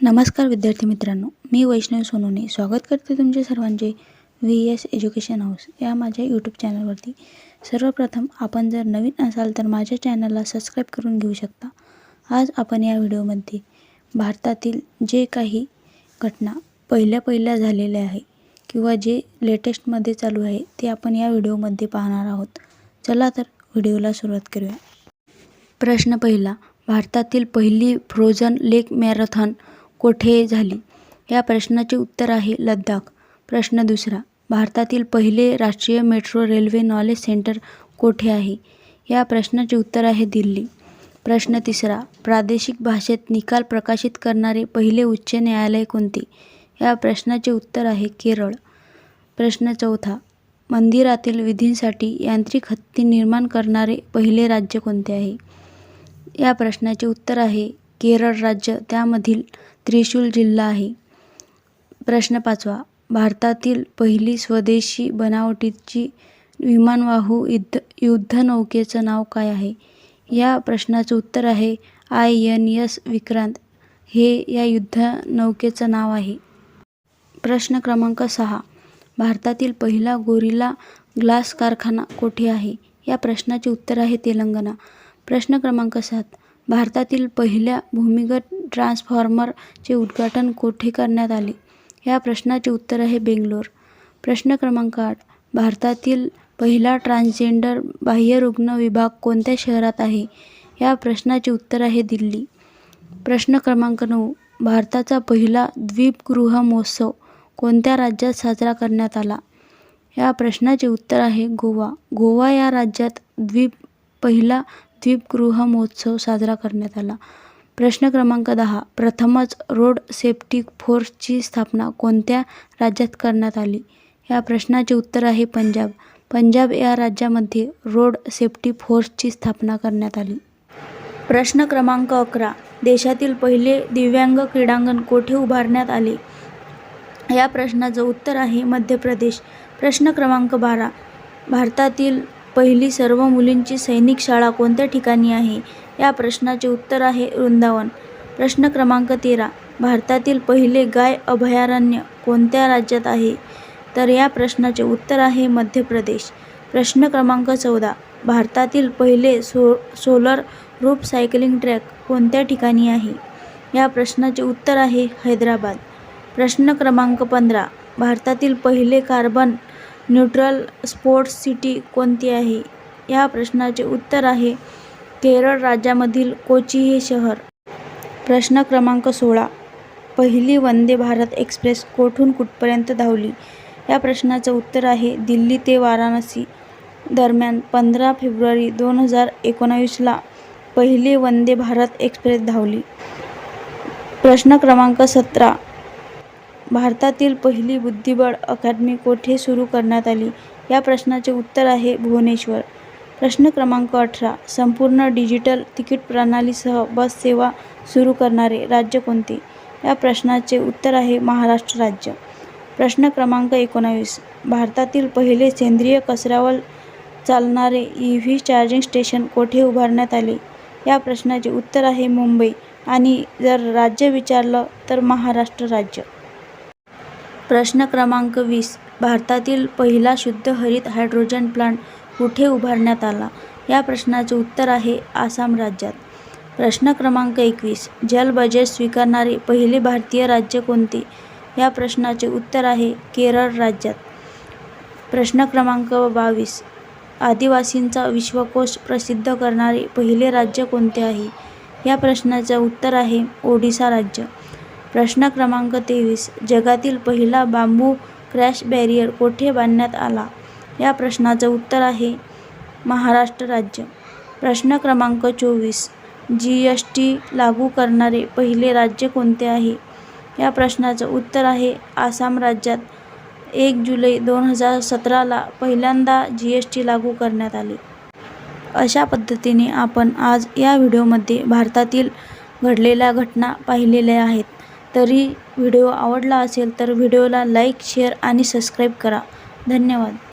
नमस्कार विद्यार्थी मित्रांनो मी वैष्णवी सोनूने स्वागत करते तुमचे सर्वांचे व्ही एस एज्युकेशन हाऊस या माझ्या यूट्यूब चॅनलवरती सर्वप्रथम आपण जर नवीन असाल तर माझ्या चॅनलला सबस्क्राईब करून घेऊ शकता. आज आपण या व्हिडिओमध्ये भारतातील जे काही घटना पहिल्या पहिल्या झालेल्या आहे किंवा जे लेटेस्टमध्ये चालू आहे ते आपण या व्हिडिओमध्ये पाहणार आहोत. चला तर व्हिडिओला सुरुवात करूया. प्रश्न पहिला भारतातील पहिली फ्रोझन लेक मॅरेथॉन कोठे झाली? या प्रश्नाचे उत्तर आहे लद्दाख. प्रश्न दुसरा भारतातील पहिले राष्ट्रीय मेट्रो रेल्वे नॉलेज सेंटर कोठे आहे? या प्रश्नाचे उत्तर आहे दिल्ली. प्रश्न तिसरा प्रादेशिक भाषेत निकाल प्रकाशित करणारे पहिले उच्च न्यायालय कोणते? या प्रश्नाचे उत्तर आहे केरळ. प्रश्न चौथा मंदिरातील विधींसाठी यांत्रिक हत्ती निर्माण करणारे पहिले राज्य कोणते आहे? या प्रश्नाचे उत्तर आहे केरळ राज्य. त्यामधील त्रिशूल जिल्हा आहे. प्रश्न पाचवा. भारतातील पहिली स्वदेशी बनावटीची विमानवाहू युद्ध युद्धनौकेचं नाव काय आहे? या प्रश्नाचं उत्तर आहे आय एन एस विक्रांत. हे या युद्धनौकेचं नाव आहे. प्रश्न क्रमांक सहा. भारतातील पहिला गोरिला ग्लास कारखाना कोठे आहे? या प्रश्नाचे उत्तर आहे तेलंगणा. प्रश्न क्रमांक सात. भारतातील पहिल्या भूमिगत ट्रान्सफॉर्मरचे उद्घाटन कोठे करण्यात आले? या प्रश्नाचे उत्तर आहे बेंगलोर. प्रश्न क्रमांक आठ. भारतातील पहिला ट्रान्सजेंडर बाह्यरुग्ण विभाग कोणत्या शहरात आहे? या प्रश्नाचे उत्तर आहे दिल्ली. प्रश्न क्रमांक नऊ. भारताचा पहिला द्वीपगृह महोत्सव कोणत्या राज्यात साजरा करण्यात आला? या प्रश्नाचे उत्तर आहे गोवा. गोवा या राज्यात द्वीप पहिला द्वीपगृह महोत्सव साजरा करण्यात आला. प्रश्न क्रमांक दहा. प्रथमच रोड सेफ्टी फोर्सची स्थापना कोणत्या राज्यात करण्यात आली? या प्रश्नाचे उत्तर आहे पंजाब. पंजाब या राज्यामध्ये रोड सेफ्टी फोर्सची स्थापना करण्यात आली. प्रश्न क्रमांक अकरा. देशातील पहिले दिव्यांग क्रीडांगण कोठे उभारण्यात आले? या प्रश्नाचं उत्तर आहे मध्य प्रदेश. प्रश्न क्रमांक बारा. भारतातील पहिली सर्व मुलींची सैनिक शाळा कोणत्या ठिकाणी आहे? या प्रश्नाचे उत्तर आहे वृंदावन. प्रश्न क्रमांक तेरा. भारतातील पहिले गाय अभयारण्य कोणत्या राज्यात आहे? तर या प्रश्नाचे उत्तर आहे मध्य प्रदेश. प्रश्न क्रमांक चौदा. भारतातील पहिले सो सोलर रूप सायकलिंग ट्रॅक कोणत्या ठिकाणी आहे? या प्रश्नाचे उत्तर आहे हैदराबाद. प्रश्न क्रमांक पंधरा. भारतातील पहिले कार्बन न्यूट्रल स्पोर्ट्स सिटी कोणती आहे? या प्रश्नाचे उत्तर आहे केरळ राज्यामधील कोची हे शहर. प्रश्न क्रमांक सोळा. पहिली वंदे भारत एक्सप्रेस कोठून कुठपर्यंत धावली? या प्रश्नाचं उत्तर आहे दिल्ली ते वाराणसी. दरम्यान पंधरा फेब्रुवारी दोन हजार एकोणावीसला पहिली वंदे भारत एक्सप्रेस धावली. प्रश्न क्रमांक सतरा. भारतातील पहिली बुद्धिबळ अकादमी कोठे सुरू करण्यात आली? या प्रश्नाचे उत्तर आहे भुवनेश्वर. प्रश्न क्रमांक अठरा. संपूर्ण डिजिटल तिकीट प्रणालीसह बस सेवा सुरू करणारे राज्य कोणते? या प्रश्नाचे उत्तर आहे महाराष्ट्र राज्य. प्रश्न क्रमांक एकोणावीस. भारतातील पहिले सेंद्रिय कचऱ्यावर चालणारे ई व्ही चार्जिंग स्टेशन कोठे उभारण्यात आले? या प्रश्नाचे उत्तर आहे मुंबई. आणि जर राज्य विचारलं तर महाराष्ट्र राज्य. प्रश्न क्रमांक वीस. भारतातील पहिला शुद्ध हरित हायड्रोजन प्लांट कुठे उभारण्यात आला? या प्रश्नाचे उत्तर आहे आसाम राज्यात. प्रश्न क्रमांक एकवीस. जल बजेट स्वीकारणारे पहिले भारतीय राज्य कोणते? या प्रश्नाचे उत्तर आहे केरळ राज्यात. प्रश्न क्रमांक बावीस. आदिवासींचा विश्वकोश प्रसिद्ध करणारे पहिले राज्य कोणते आहे? या प्रश्नाचं उत्तर आहे ओडिसा राज्य. प्रश्न क्रमांक तेवीस. जगातील पहिला बांबू क्रॅश बॅरियर कोठे बांधण्यात आला? या प्रश्नाचं उत्तर आहे महाराष्ट्र राज्य. प्रश्न क्रमांक चोवीस. जी एस टी लागू करणारे पहिले राज्य कोणते आहे? या प्रश्नाचं उत्तर आहे आसाम राज्यात. एक जुलै दोन हजार सतराला पहिल्यांदा जी एस टी लागू करण्यात आले. अशा पद्धतीने आपण आज या व्हिडिओमध्ये भारतातील घडलेल्या घटना पाहिलेल्या आहेत. तरी व्हिडिओ आवडला असेल तर व्हिडिओला लाईक शेअर आणि सबस्क्राईब करा. धन्यवाद.